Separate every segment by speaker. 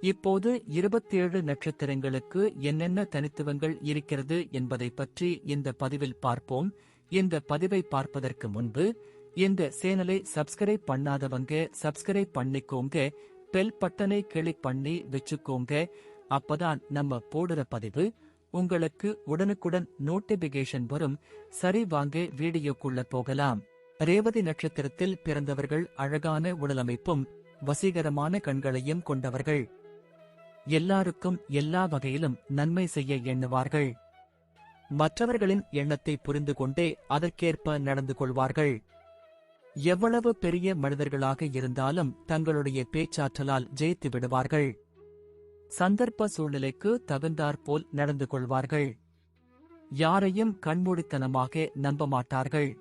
Speaker 1: இப்போது இருபத்தேழு நட்சத்திரங்களுக்கு என்னென்ன தனித்துவங்கள் இருக்கிறது என்பதை பற்றி இந்த பதிவில் பார்ப்போம். இந்த பதிவை பார்ப்பதற்கு முன்பு இந்த சேனலை சப்ஸ்கிரைப் பண்ணாதவங்க சப்ஸ்கிரைப் பண்ணிக்கோங்க. பெல் பட்டனை கிளிக் பண்ணி வச்சுக்கோங்க. அப்பதான் நம்ம போடுற பதிவு உங்களுக்கு உடனுக்குடன் நோட்டிபிகேஷன் வரும். சரி வாங்க வீடியோக்குள்ள போகலாம். ரேவதி நட்சத்திரத்தில் பிறந்தவர்கள் அழகான உடலமைப்பும் வசீகரமான கண்களையும் கொண்டவர்கள். எல்லாருக்கும் எல்லா வகையிலும் நன்மை செய்ய எண்ணுவார்கள். மற்றவர்களின் எண்ணத்தை புரிந்து கொண்டே அதற்கேற்ப நடந்து கொள்வார்கள். எவ்வளவு பெரிய மனிதர்களாக இருந்தாலும் தங்களுடைய பேச்சாற்றலால் ஜெயித்து விடுவார்கள். சந்தர்ப்ப சூழ்நிலைக்கு தகுந்தாற்போல் நடந்து கொள்வார்கள். யாரையும் கண்மூடித்தனமாக நம்ப மாட்டார்கள்.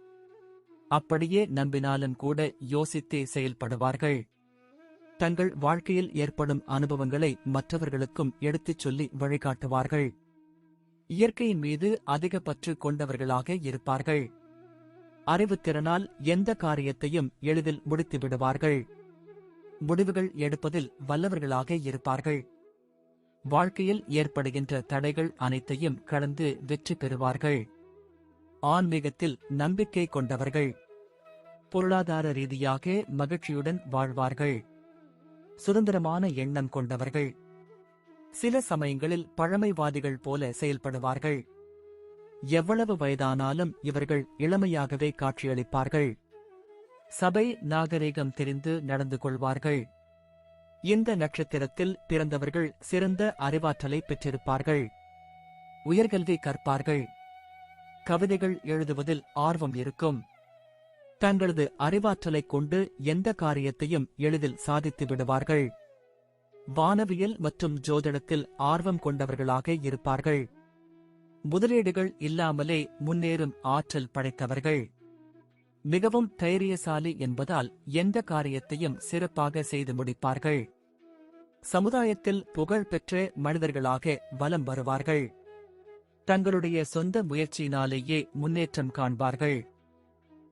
Speaker 1: அப்படியே நம்பினாலும் கூட யோசித்தே செயல்படுவார்கள். தங்கள் வாழ்க்கையில் ஏற்படும் அனுபவங்களை மற்றவர்களுக்கும் எடுத்துச் சொல்லி வழிகாட்டுவார்கள். இயற்கையின் மீது அதிக பற்று கொண்டவர்களாக இருப்பார்கள். அறிவுத்திறனால் எந்த காரியத்தையும் எளிதில் முடித்து விடுவார்கள். முடிவுகள் எடுப்பதில் வல்லவர்களாக இருப்பார்கள். வாழ்க்கையில் ஏற்படுகின்ற தடைகள் அனைத்தையும் கடந்து வெற்றி பெறுவார்கள். ஆன்மீகத்தில் நம்பிக்கை கொண்டவர்கள். பொருளாதார ரீதியாக மகிழ்ச்சியுடன் வாழ்வார்கள். சுதந்திரமான எண்ணம் கொண்டவர்கள். சில சமயங்களில் பழமைவாதிகள் போல செயல்படுவார்கள். எவ்வளவு வயதானாலும் இவர்கள் இளமையாகவே காட்சியளிப்பார்கள். சபை நாகரிகம் தெரிந்து நடந்து கொள்வார்கள். இந்த நட்சத்திரத்தில் பிறந்தவர்கள் சிறந்த அறிவாற்றலை பெற்றிருப்பார்கள். உயர்கல்வி கற்பார்கள். கவிதைகள் எழுதுவதில் ஆர்வம் இருக்கும். தங்களது அறிவாற்றலைக் கொண்டு எந்த காரியத்தையும் எளிதில் சாதித்து விடுவார்கள். வானவியல் மற்றும் ஜோதிடத்தில் ஆர்வம் கொண்டவர்களாக இருப்பார்கள். முதலீடுகள் இல்லாமலே முன்னேறும் ஆற்றல் படைத்தவர்கள். மிகவும் தைரியசாலி என்பதால் எந்த காரியத்தையும் சிறப்பாக செய்து முடிப்பார்கள். சமுதாயத்தில் புகழ்பெற்ற மனிதர்களாக வலம் வருவார்கள். தங்களுடைய சொந்த முயற்சியினாலேயே முன்னேற்றம் காண்பார்கள்.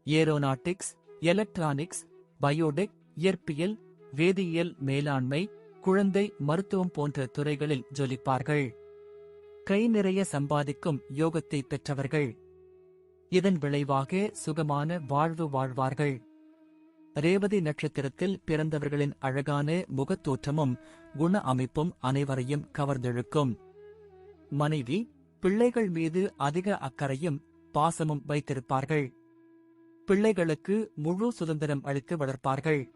Speaker 1: ஏரோநாட்டிக்ஸ் எலக்ட்ரானிக்ஸ் பயோடெக் இயற்பியல் வேதியியல் மேலாண்மை குழந்தை மருத்துவம் போன்ற துறைகளில் ஜொலிப்பார்கள். கை நிறைய சம்பாதிக்கும் யோகத்தை பெற்றவர்கள். இதன் விளைவாக சுகமான வாழ்வு வாழ்வார்கள். ரேவதி நட்சத்திரத்தில் பிறந்தவர்களின் அழகான முகத்தோற்றமும் குண அமைப்பும் அனைவரையும் கவர்ந்தெழுக்கும். மனைவி பிள்ளைகள் மீது அதிக அக்கறையும் பாசமும் வைத்திருப்பார்கள். பிள்ளைகளுக்கு முழு சுதந்திரம் அளித்து வளர்ப்பார்கள்.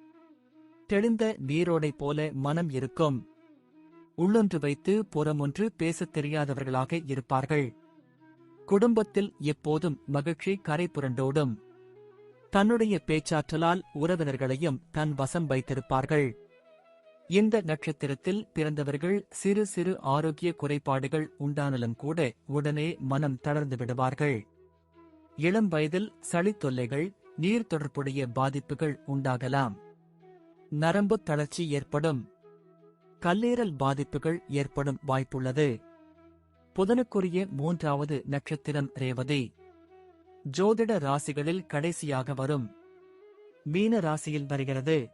Speaker 1: தெளிந்த நீரோடை போல மனம் இருக்கும். உள்ளொன்று வைத்து புறமொன்று பேசத் தெரியாதவர்களாக இருப்பார்கள். குடும்பத்தில் எப்போதும் மகிழ்ச்சி கரை புரண்டோடும். தன்னுடைய பேச்சாற்றலால் உறவினர்களையும் தன் வசம் வைத்திருப்பார்கள். இந்த நட்சத்திரத்தில் பிறந்தவர்கள் சிறு சிறு ஆரோக்கிய குறைபாடுகள் உண்டானாலும் கூட உடனே மனம் தளர்ந்து விடுவார்கள். இளம் வயதில் சளி தொல்லைகள் நீர் தொடர்புடைய பாதிப்புகள் உண்டாகலாம். நரம்பு தளர்ச்சி ஏற்படும். கல்லீரல் பாதிப்புகள் ஏற்படும் வாய்ப்புள்ளது. புதனுக்குரிய மூன்றாவது நட்சத்திரம் ரேவதி. ஜோதிட ராசிகளில் கடைசியாக வரும். மீன ராசியில் வருகிறது.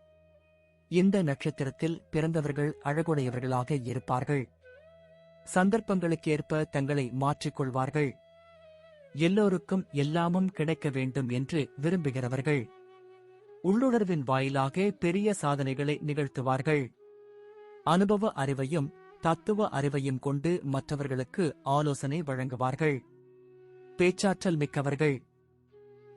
Speaker 1: இந்த நட்சத்திரத்தில் பிறந்தவர்கள் அழகுடையவர்களாக இருப்பார்கள். சந்தர்ப்பங்களுக்கேற்ப தங்களை மாற்றிக்கொள்வார்கள். எல்லோருக்கும் எல்லாமும் கிடைக்க வேண்டும் என்று விரும்புகிறவர்கள். உள்ளுணர்வின் வாயிலாக பெரிய சாதனைகளை நிகழ்த்துவார்கள். அனுபவ அறிவையும் தத்துவ அறிவையும் கொண்டு மற்றவர்களுக்கு ஆலோசனை வழங்குவார்கள். பேச்சாற்றல் மிக்கவர்கள்.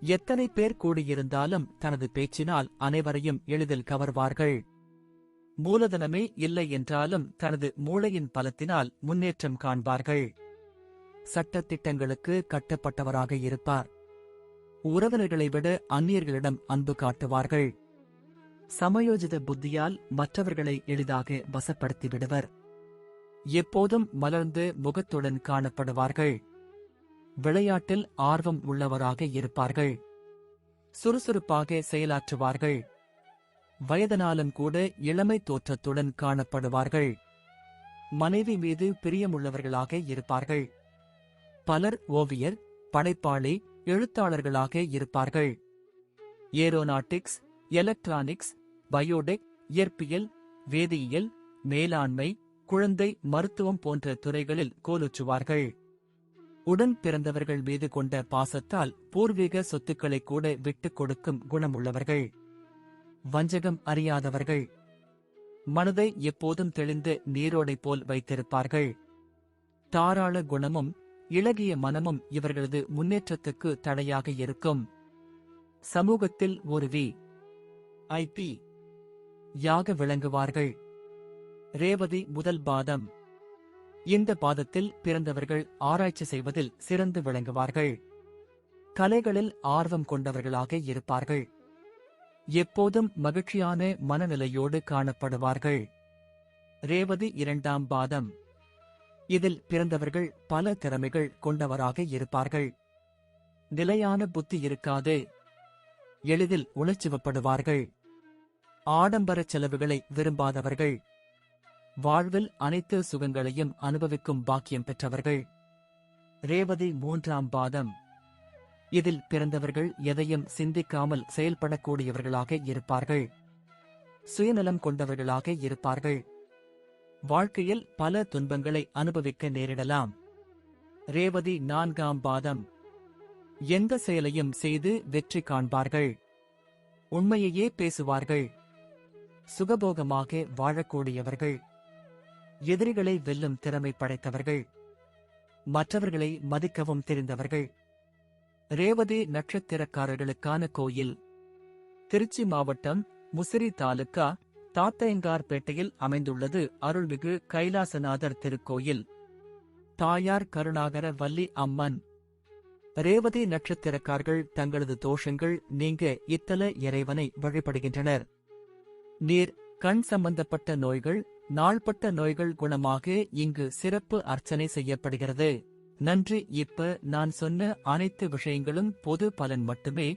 Speaker 1: எத்தனை பேர் கூடியிருந்தாலும் தனது பேச்சினால் அனைவரையும் எளிதில் கவர்வார்கள். மூலதனமே இல்லை என்றாலும் தனது மூளையின் பலத்தினால் முன்னேற்றம் காண்பார்கள். சட்டத்திட்டங்களுக்கு கட்டப்பட்டவராக இருப்பார். உறவினர்களை விட அந்நியர்களிடம் அன்பு காட்டுவார்கள். சமயோஜித புத்தியால் மற்றவர்களை எளிதாக வசப்படுத்தி விடுவர் எப்போதும் மலர்ந்து முகத்துடன் காணப்படுவார்கள். விளையாட்டில் ஆர்வம் உள்ளவராக இருப்பார்கள். சுறுசுறுப்பாக செயலாற்றுவார்கள். வயதனாலும் கூட இளமை தோற்றத்துடன் காணப்படுவார்கள். மனைவி மீது பிரியமுள்ளவர்களாக இருப்பார்கள். பலர் ஓவியர் படைப்பாளி எழுத்தாளர்களாக இருப்பார்கள். ஏரோநாட்டிக்ஸ் எலக்ட்ரானிக்ஸ் பயோடெக் இயற்பியல் வேதியியல் மேலாண்மை குழந்தை மருத்துவம் போன்ற துறைகளில் கோலுச்சுவார்கள் உடன் பிறந்தவர்கள் மீது கொண்ட பாசத்தால் பூர்வீக சொத்துக்களை கூட விட்டுக் கொடுக்கும் குணமுள்ளவர்கள். வஞ்சகம் அறியாதவர்கள். மனதை எப்போதும் தெளிந்து நீரோடை போல் வைத்திருப்பார்கள். தாராள குணமும் இளகிய மனமும் இவர்களது முன்னேற்றத்துக்கு தடையாக இருக்கும். சமூகத்தில் ஒரு வி ஐபி யாக விளங்குவார்கள். ரேவதி முதல் பாதம். இந்த பாதத்தில் பிறந்தவர்கள் ஆராய்ச்சி செய்வதில் சிறந்து விளங்குவார்கள். கலைகளில் ஆர்வம் கொண்டவர்களாக இருப்பார்கள். எப்போதும் மகிழ்ச்சியான மனநிலையோடு காணப்படுவார்கள். ரேவதி இரண்டாம் பாதம். இதில் பிறந்தவர்கள் பல திறமைகள் கொண்டவராக இருப்பார்கள். நிலையான புத்தி இருக்காது. எளிதில் உணர்ச்சிவப்படுவார்கள். ஆடம்பர செலவுகளை விரும்பாதவர்கள். வாழ்வில் அனைத்து சுகங்களையும் அனுபவிக்கும் பாக்கியம் பெற்றவர்கள். ரேவதி மூன்றாம் பாதம். இதில் பிறந்தவர்கள் எதையும் சிந்திக்காமல் செயல்படக்கூடியவர்களாக இருப்பார்கள். சுயநலம் கொண்டவர்களாக இருப்பார்கள். வாழ்க்கையில் பல துன்பங்களை அனுபவிக்க நேரிடலாம். ரேவதி நான்காம் பாதம். எந்த செயலையும் செய்து வெற்றி காண்பார்கள். உண்மையையே பேசுவார்கள். சுகபோகமாக வாழக்கூடியவர்கள். எதிரிகளை வெல்லும் திறமை படைத்தவர்கள். மற்றவர்களை மதிக்கவும் தெரிந்தவர்கள். ரேவதி நட்சத்திரக்காரர்களுக்கான கோயில். திருச்சி மாவட்டம் முசிறி தாலுக்கா தாத்தையங்கார்பேட்டையில் அமைந்துள்ளது அருள்மிகு கைலாசநாதர் திருக்கோயில். தாயார் கருணாகர வள்ளி அம்மன். ரேவதி நட்சத்திரக்கார்கள் தங்களது தோஷங்கள் நீங்க இத்தல இறைவனை வழிபடுகின்றனர். நீர் கண் சம்பந்தப்பட்ட நோய்கள் நாள்பட்ட நோய்கள் குணமாக இங்கு சிறப்பு அர்ச்சனை செய்யப்படுகிறது. நன்றி இப்ப நான் சொன்ன அனைத்து விஷயங்களும் பொது பலன் மட்டுமே